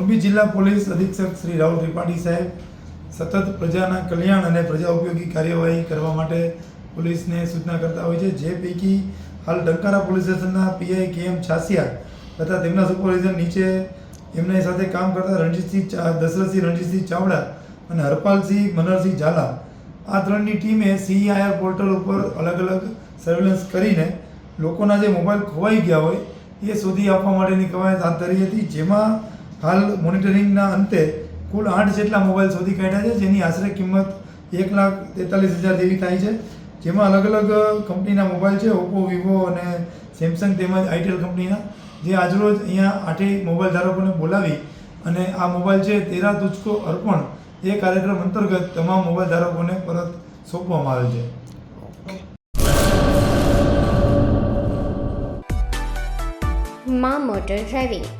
મોરબી જિલ્લા પોલીસ અધિક્ષક શ્રી રાહુલ ત્રિપાઠી સાહેબ સતત પ્રજાના કલ્યાણ અને પ્રજા ઉપયોગી કાર્યવાહી કરવા માટે પોલીસને સૂચના કરતા હોય છે. જે પૈકી હાલ ડંકારા પોલીસ સ્ટેશનના પીઆઈ કે એમ છાસિયા તથા તેમના સુપરવાઇઝર નીચે એમની સાથે કામ કરતા રણજીતસિંહ દશરથસિંહ, રણજીતસિંહ ચાવડા અને હરપાલસિંહ મનહરસિંહ ઝાલા આ ત્રણની ટીમે સીઆઈઆર પોર્ટલ ઉપર અલગ અલગ સર્વેલન્સ કરીને લોકોના જે મોબાઈલ ખોવાઈ ગયા હોય એ શોધી આપવા માટેની કવાયત હાથ ધરી હતી. જેમાં હાલ મોનિટરિંગના અંતે કુલ આઠ જેટલા મોબાઈલ શોધી કાઢ્યા છે, જેની આશરે કિંમત એક લાખ તેતાલીસ હજાર જેવી થાય છે. જેમાં અલગ અલગ કંપનીના મોબાઈલ છે, ઓપ્પો, વિવો અને સેમસંગ તેમજ આઈટેલ કંપનીના, જે આજરોજ અહીંયા આઠેય મોબાઈલ ધારકોને બોલાવી અને આ મોબાઈલ છે તેરા તુચકો અર્પણ, એ કાર્યક્રમ અંતર્ગત તમામ મોબાઈલ ધારકોને પરત સોંપવામાં આવેલ છે. મા motor driving.